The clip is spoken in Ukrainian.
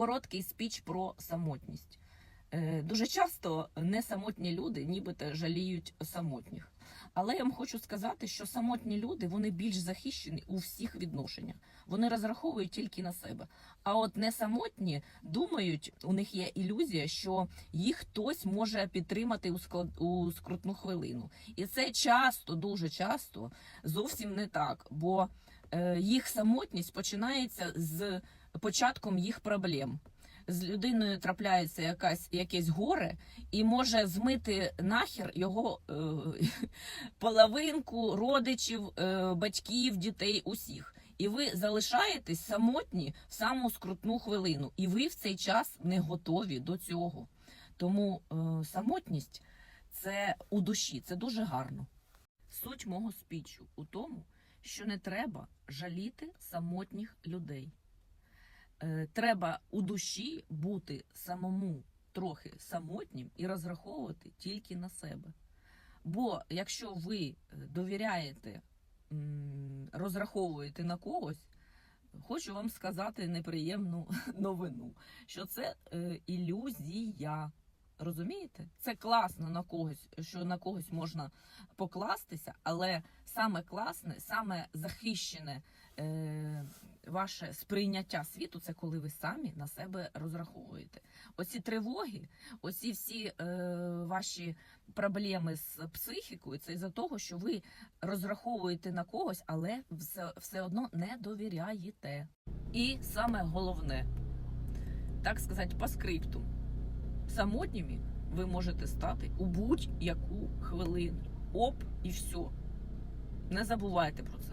короткий спіч про самотність. Е, Дуже часто несамотні люди нібито жаліють самотніх. Але я вам хочу сказати, що самотні люди вони більш захищені у всіх відношеннях. Вони розраховують тільки на себе. А от несамотні думають, у них є ілюзія, що їх хтось може підтримати у склад у скрутну хвилину. І це часто, дуже часто зовсім не так, бо е, їх самотність починається з початком їх проблем. З людиною трапляється якась якесь горе і може змити нахер його е, половинку родичів, е, батьків, дітей, усіх. І ви залишаєтесь самотні в саму скрутну хвилину, і ви в цей час не готові до цього. Тому е, самотність це у душі, це дуже гарно. Суть мого спічу у тому, що не треба жаліти самотніх людей. Е, треба у душі бути самому трохи самотнім і розраховувати тільки на себе. Бо якщо ви е, довіряєте, розраховуєте на когось, хочу вам сказати неприємну новину, що це е, ілюзія. Розумієте? Це класно на когось, що на когось можна покластися, але саме класне, саме захищене ваше сприйняття світу це коли ви самі на себе розраховуєте. Оці тривоги, оці всі е, ваші проблеми з психікою, це із-за того, що ви розраховуєте на когось, але все, все одно не довіряєте. І саме головне, так сказати, по скрипту, самотніми ви можете стати у будь-яку хвилину. Оп, і все. Не забувайте про це.